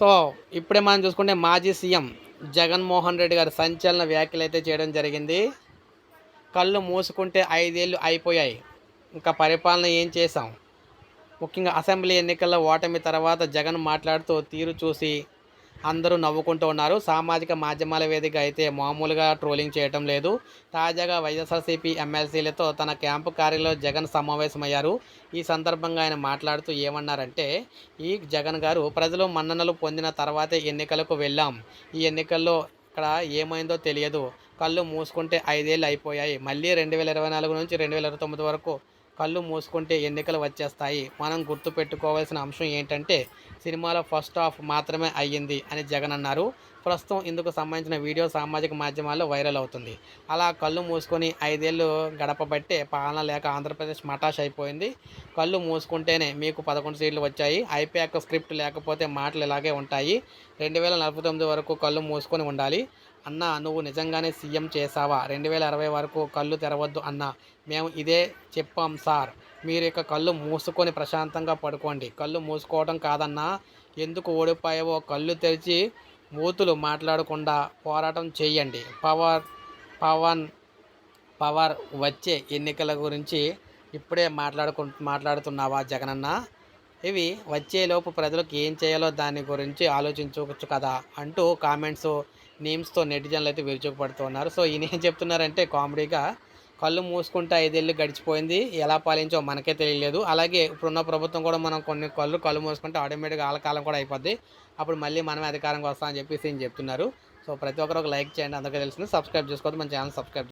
So ఇప్పుడే మనం చూసుకుంటే మాజీ సీఎం జగన్మోహన్ రెడ్డి గారు సంచలన వ్యాఖ్యలు అయితే చేయడం జరిగింది. కళ్ళు మూసుకుంటే ఐదేళ్ళు అయిపోయాయి. ఇంకా పరిపాలన ఏం చేశాం? ముఖ్యంగా అసెంబ్లీ ఎన్నికల్లో ఓటమి తర్వాత జగన్ మాట్లాడుతూ తీరు చూసి అందరూ నవ్వుకుంటూ ఉన్నారు. సామాజిక మాధ్యమాల వేదిక అయితే మామూలుగా ట్రోలింగ్ చేయటం లేదు. తాజాగా వైఎస్ఆర్సీపీ ఎమ్మెల్సీలతో తన క్యాంపు కార్యాలయంలో జగన్ సమావేశమయ్యారు. ఈ సందర్భంగా ఆయన మాట్లాడుతూ ఏమన్నారంటే ఈ జగన్ గారు ప్రజలు మన్ననలు పొందిన తర్వాతే ఎన్నికలకు వెళ్ళాం. ఈ ఎన్నికల్లో ఇక్కడ ఏమైందో తెలియదు. కళ్ళు మూసుకుంటే ఐదేళ్ళు అయిపోయాయి. మళ్ళీ రెండు వేల ఇరవై నాలుగు నుంచి రెండు వేల ఇరవై తొమ్మిది వరకు కళ్ళు మూసుకుంటే ఎన్నికలు వచ్చేస్తాయి. మనం గుర్తుపెట్టుకోవాల్సిన అంశం ఏంటంటే సినిమాలో ఫస్ట్ హాఫ్ మాత్రమే అయ్యింది అని జగన్ అన్నారు. ప్రస్తుతం ఇందుకు సంబంధించిన వీడియో సామాజిక మాధ్యమాల్లో వైరల్ అవుతుంది. అలా కళ్ళు మూసుకొని ఐదేళ్ళు గడపబట్టే పాలన లేక ఆంధ్రప్రదేశ్ మటాష్ అయిపోయింది. కళ్ళు మూసుకుంటేనే మీకు పదకొండు సీట్లు వచ్చాయి. అయిపోయాక స్క్రిప్ట్ లేకపోతే మాటలు ఇలాగే ఉంటాయి. రెండు వేల నలభై తొమ్మిది వరకు కళ్ళు మూసుకొని ఉండాలి. అన్న నువ్వు నిజంగానే సీఎం చేసావా రెండు వేల అరవై వరకు కళ్ళు తెరవద్దు అన్న. మేము ఇదే చెప్పాం సార్. మీరు ఇక కళ్ళు మూసుకొని ప్రశాంతంగా పడుకోండి. కళ్ళు మూసుకోవడం కాదన్నా. ఎందుకు ఓడిపోయావో కళ్ళు తెరిచి మూతులు మాట్లాడకుండా పోరాటం చేయండి. పవర్ పవన్ పవర్ వచ్చే ఎన్నికల గురించి ఇప్పుడే మాట్లాడుకు మాట్లాడుతున్నావా జగనన్న? ఇవి వచ్చేలోపు ప్రజలకు ఏం చేయాలో దాని గురించి ఆలోచించవచ్చు కదా అంటూ కామెంట్స్ నేమ్స్తో నెటిజన్లు అయితే విరుచుకుపడుతున్నారు సో ఈయన ఏం చెప్తున్నారంటే కామెడీగా కళ్ళు మూసుకుంటే ఐదేళ్ళు గడిచిపోయింది. ఎలా పాలించో మనకే తెలియలేదు. అలాగే ఇప్పుడున్న ప్రభుత్వం కూడా మనం కొన్ని కళ్ళు కళ్ళు మూసుకుంటే ఆటోమేటిక్గా వాళ్ళ కాలం కూడా అయిపోద్ది. అప్పుడు మళ్ళీ మనమే అధికారంగా వస్తామని చెప్పేసి ఈయన చెప్తున్నారు. సో ప్రతి ఒక్కరు ఒక లైక్ చేయండి. అందరికీ తెలిసింది. సబ్స్క్రైబ్ చేసుకోవద్దు. మన ఛానల్ సబ్స్క్రైబ్